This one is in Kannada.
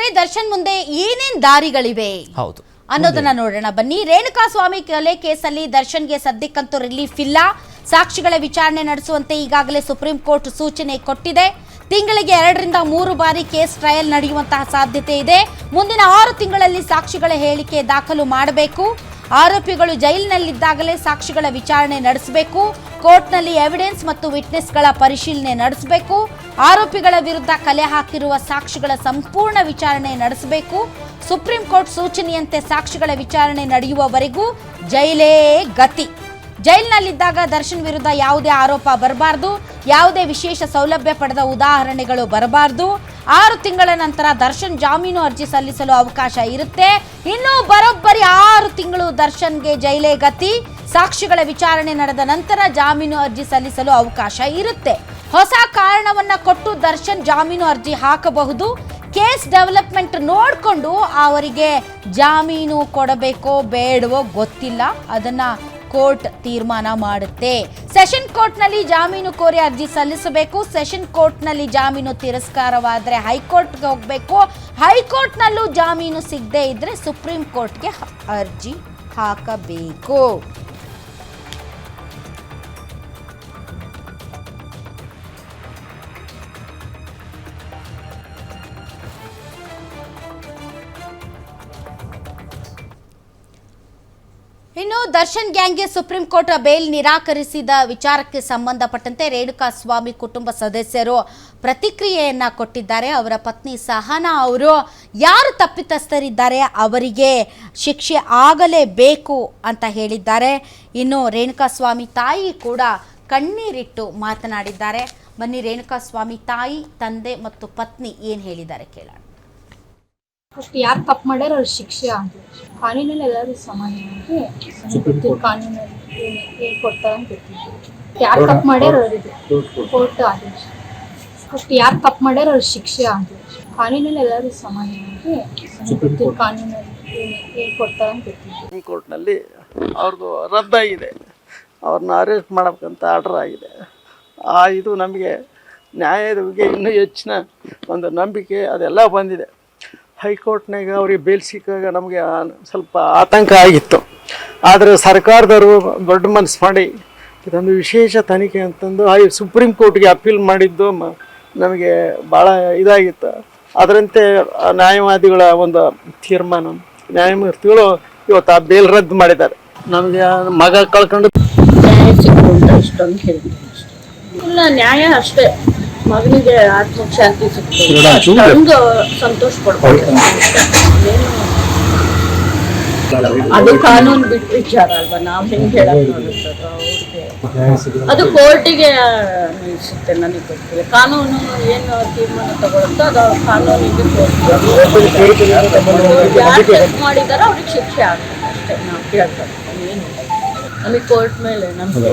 ಹಾಗಾದ್ರೆ ದರ್ಶನ್ ಮುಂದೆ ಏನೇನ್ ದಾರಿಗಳಿವೆ? ಹೌದು. ಅನ್ನೋದನ್ನ ನೋಡೋಣ. ಬನ್ನಿ ರೇಣುಕಾ ಸ್ವಾಮಿ ಕೊಲೆ ಕೇಸಲ್ಲಿ ದರ್ಶನ್ಗೆ ಸದ್ಯಕ್ಕಂತೂ ರಿಲೀಫ್ ಇಲ್ಲ. ಸಾಕ್ಷಿಗಳ ವಿಚಾರಣೆ ನಡೆಸುವಂತೆ ಈಗಾಗಲೇ ಸುಪ್ರೀಂ ಕೋರ್ಟ್ ಸೂಚನೆ ಕೊಟ್ಟಿದೆ. ತಿಂಗಳಿಗೆ ಎರಡರಿಂದ ಮೂರು ಬಾರಿ ಕೇಸ್ ಟ್ರಯಲ್ ನಡೆಯುವಂತಹ ಸಾಧ್ಯತೆ ಇದೆ. ಮುಂದಿನ ಆರು ತಿಂಗಳಲ್ಲಿ ಸಾಕ್ಷಿಗಳ ಹೇಳಿಕೆ ದಾಖಲು ಮಾಡಬೇಕು. ಆರೋಪಿಗಳು ಜೈಲಿನಲ್ಲಿದ್ದಾಗಲೇ ಸಾಕ್ಷಿಗಳ ವಿಚಾರಣೆ ನಡೆಸಬೇಕು, ಕೋರ್ಟ್ನಲ್ಲಿ ಎವಿಡೆನ್ಸ್ ಮತ್ತು ವಿಟ್ನೆಸ್ಗಳ ಪರಿಶೀಲನೆ ನಡೆಸಬೇಕು, ಆರೋಪಿಗಳ ವಿರುದ್ಧ ಕಲೆ ಹಾಕಿರುವ ಸಾಕ್ಷಿಗಳ ಸಂಪೂರ್ಣ ವಿಚಾರಣೆ ನಡೆಸಬೇಕು, ಸುಪ್ರೀಂ ಕೋರ್ಟ್ ಸೂಚನೆಯಂತೆ ಸಾಕ್ಷಿಗಳ ವಿಚಾರಣೆ ನಡೆಯುವವರೆಗೂ ಜೈಲೇ ಗತಿ. ಜೈಲಿನಲ್ಲಿದ್ದಾಗ ದರ್ಶನ್ ವಿರುದ್ಧ ಯಾವುದೇ ಆರೋಪ ಬರಬಾರ್ದು, ಯಾವುದೇ ವಿಶೇಷ ಸೌಲಭ್ಯ ಪಡೆದ ಉದಾಹರಣೆಗಳು ಬರಬಾರ್ದು. ಆರು ತಿಂಗಳ ನಂತರ ದರ್ಶನ್ ಜಾಮೀನು ಅರ್ಜಿ ಸಲ್ಲಿಸಲು ಅವಕಾಶ ಇರುತ್ತೆ. ಇನ್ನು ಬರೋಬ್ಬರಿ ಆರು ತಿಂಗಳು ದರ್ಶನ್ಗೆ ಜೈಲೇ ಗತಿ. ಸಾಕ್ಷಿಗಳ ವಿಚಾರಣೆ ನಡೆದ ನಂತರ ಜಾಮೀನು ಅರ್ಜಿ ಸಲ್ಲಿಸಲು ಅವಕಾಶ ಇರುತ್ತೆ. ಹೊಸ ಕಾರಣವನ್ನ ಕೊಟ್ಟು ದರ್ಶನ್ ಜಾಮೀನು ಅರ್ಜಿ ಹಾಕಬಹುದು. ಕೇಸ್ ಡೆವಲಪ್ಮೆಂಟ್ ನೋಡಿಕೊಂಡು ಅವರಿಗೆ ಜಾಮೀನು ಕೊಡಬೇಕೋ ಬೇಡವೋ ಗೊತ್ತಿಲ್ಲ. ಅದನ್ನ ಕೋರ್ಟ್ ತೀರ್ಮಾನ ಮಾಡುತ್ತೆ. ಸೆಷನ್ ಕೋರ್ಟ್ನಲ್ಲಿ ಜಾಮೀನು ಕೋರಿ ಅರ್ಜಿ ಸಲ್ಲಿಸಬೇಕು. ಸೆಷನ್ ಕೋರ್ಟ್ನಲ್ಲಿ ಜಾಮೀನು ತಿರಸ್ಕಾರವಾದರೆ ಹೈಕೋರ್ಟ್ಗೆ ಹೋಗಬೇಕು. ಹೈಕೋರ್ಟ್ನಲ್ಲೂ ಜಾಮೀನು ಸಿಗದೇ ಇದ್ರೆ ಸುಪ್ರೀಂ ಕೋರ್ಟ್ಗೆ ಅರ್ಜಿ ಹಾಕಬೇಕು. ಇನ್ನು ದರ್ಶನ್ ಗ್ಯಾಂಗ್ಗೆ ಸುಪ್ರೀಂ ಕೋರ್ಟ್ ಬೇಲ್ ನಿರಾಕರಿಸಿದ ವಿಚಾರಕ್ಕೆ ಸಂಬಂಧಪಟ್ಟಂತೆ ರೇಣುಕಾ ಸ್ವಾಮಿ ಕುಟುಂಬ ಸದಸ್ಯರು ಪ್ರತಿಕ್ರಿಯೆಯನ್ನ ಕೊಟ್ಟಿದ್ದಾರೆ. ಅವರ ಪತ್ನಿ ಸಹನಾ ಅವರು, ಯಾರು ತಪ್ಪಿತಸ್ಥರಿದ್ದಾರೆ? ಅವರಿಗೆ ಶಿಕ್ಷೆ ಆಗಲೇಬೇಕು ಅಂತ ಹೇಳಿದ್ದಾರೆ. ಇನ್ನು ರೇಣುಕಾ ಸ್ವಾಮಿ ತಾಯಿ ಕೂಡ ಕಣ್ಣೀರಿಟ್ಟು ಮಾತನಾಡಿದ್ದಾರೆ. ಬನ್ನಿ ರೇಣುಕಾ ಸ್ವಾಮಿ ತಾಯಿ, ತಂದೆ ಮತ್ತು ಪತ್ನಿ ಏನು ಹೇಳಿದ್ದಾರೆ ಕೇಳೋಣ. ಯಾರು ತಪ್ಪು ಮಾಡ್ಯಾರ ಶಿಕ್ಷೆ ಆಗಲಿ. ಕಾನೂನಲ್ಲಿ ಎಲ್ಲರೂ ಸಮಾನವಾಗಿ ಅಂತೆ ಕಾನೂನಲ್ಲಿ ಏನು ಕೊಡ್ತಾರೆ ಅಂತ ಗೊತ್ತಿಲ್ಲ ಯಾರು ತಪ್ಪು ಮಾಡ್ಯಾರ ಅವ್ರಿಗೆ. ಕೋರ್ಟ್ ಆದೇಶ. ಫಸ್ಟ್ ಯಾರು ತಪ್ಪು ಮಾಡ್ಯಾರ ಅವ್ರ ಶಿಕ್ಷೆ ಆದೇಶ. ಕಾನೂನಲ್ಲಿ ಎಲ್ಲರೂ ಸಮಾನವಾಗಿ ಅಂತೆ ಕಾನೂನಲ್ಲಿ ಏನು ಕೊಡ್ತಾರೆ ಅಂತ ಸುಪ್ರೀಂ ಕೋರ್ಟ್ನಲ್ಲಿ ಅವ್ರದ್ದು ರದ್ದಾಗಿದೆ. ಅವ್ರನ್ನ ಅರೆಸ್ಟ್ ಮಾಡಬೇಕಂತ ಆರ್ಡರ್ ಆಗಿದೆ. ಆ ಇದು ನಮಗೆ ನ್ಯಾಯದ ಬಗ್ಗೆ ಇನ್ನೂ ಹೆಚ್ಚಿನ ಒಂದು ನಂಬಿಕೆ ಅದೆಲ್ಲ ಬಂದಿದೆ. ಹೈಕೋರ್ಟ್ನಾಗ ಅವ್ರಿಗೆ ಬೇಲ್ ಸಿಕ್ಕಾಗ ನಮಗೆ ಸ್ವಲ್ಪ ಆತಂಕ ಆಗಿತ್ತು. ಆದರೆ ಸರ್ಕಾರದವರು ದೊಡ್ಡ ಮನಸ್ಸು ಮಾಡಿ ಇದೊಂದು ವಿಶೇಷ ತನಿಖೆ ಅಂತಂದು ಆ ಸುಪ್ರೀಂ ಕೋರ್ಟ್ಗೆ ಅಪೀಲ್ ಮಾಡಿದ್ದು ಮ- ನಮಗೆ ಭಾಳ ಇದಾಗಿತ್ತು. ಅದರಂತೆ ನ್ಯಾಯವಾದಿಗಳ ಒಂದು ತೀರ್ಮಾನ ನ್ಯಾಯಮೂರ್ತಿಗಳು ಇವತ್ತು ಆ ಬೇಲ್ ರದ್ದು ಮಾಡಿದ್ದಾರೆ. ನಮಗೆ ಮಗ ಕಳ್ಕೊಂಡು ನ್ಯಾಯ ಸಿಕ್ಕು ಅಂತ ಇಷ್ಟೊಂದು ಹೇಳ್ತೀನಿ. ಇಲ್ಲ ನ್ಯಾಯ ಅಷ್ಟೇ. ಮಗನಿಗೆ ಆತ್ಮಶಾಂತಿ ಸಿಗ್ತದೆ. ಅಷ್ಟೊಂದು ಸಂತೋಷ ಪಡ್ಬೋದು. ಅದು ಕಾನೂನು ಬಿಟ್ಟು ವಿಚಾರ ಅಲ್ವಾ? ನಾವು ಹೆಂಗ್ ಅದು ಕೋರ್ಟಿಗೆ ಅನ್ಸುತ್ತೆ ನನಗೆ ಗೊತ್ತಿಲ್ಲ. ಕಾನೂನು ಏನು ತೀರ್ಮಾನ ತಗೊಳುತ್ತೋ ಅದು ಕಾನೂನಿಗೆ ಕೋರ್ಟ್ ಮಾಡಿದಾರೋ ಅವ್ರಿಗೆ ಶಿಕ್ಷೆ ಆಗ್ತದೆ ಅಷ್ಟೇ. ನಾವು ಕೇಳ್ತಾರೆ ಏನು ನಮಗೆ ಕೋರ್ಟ್ ಮೇಲೆ ನಮಗೆ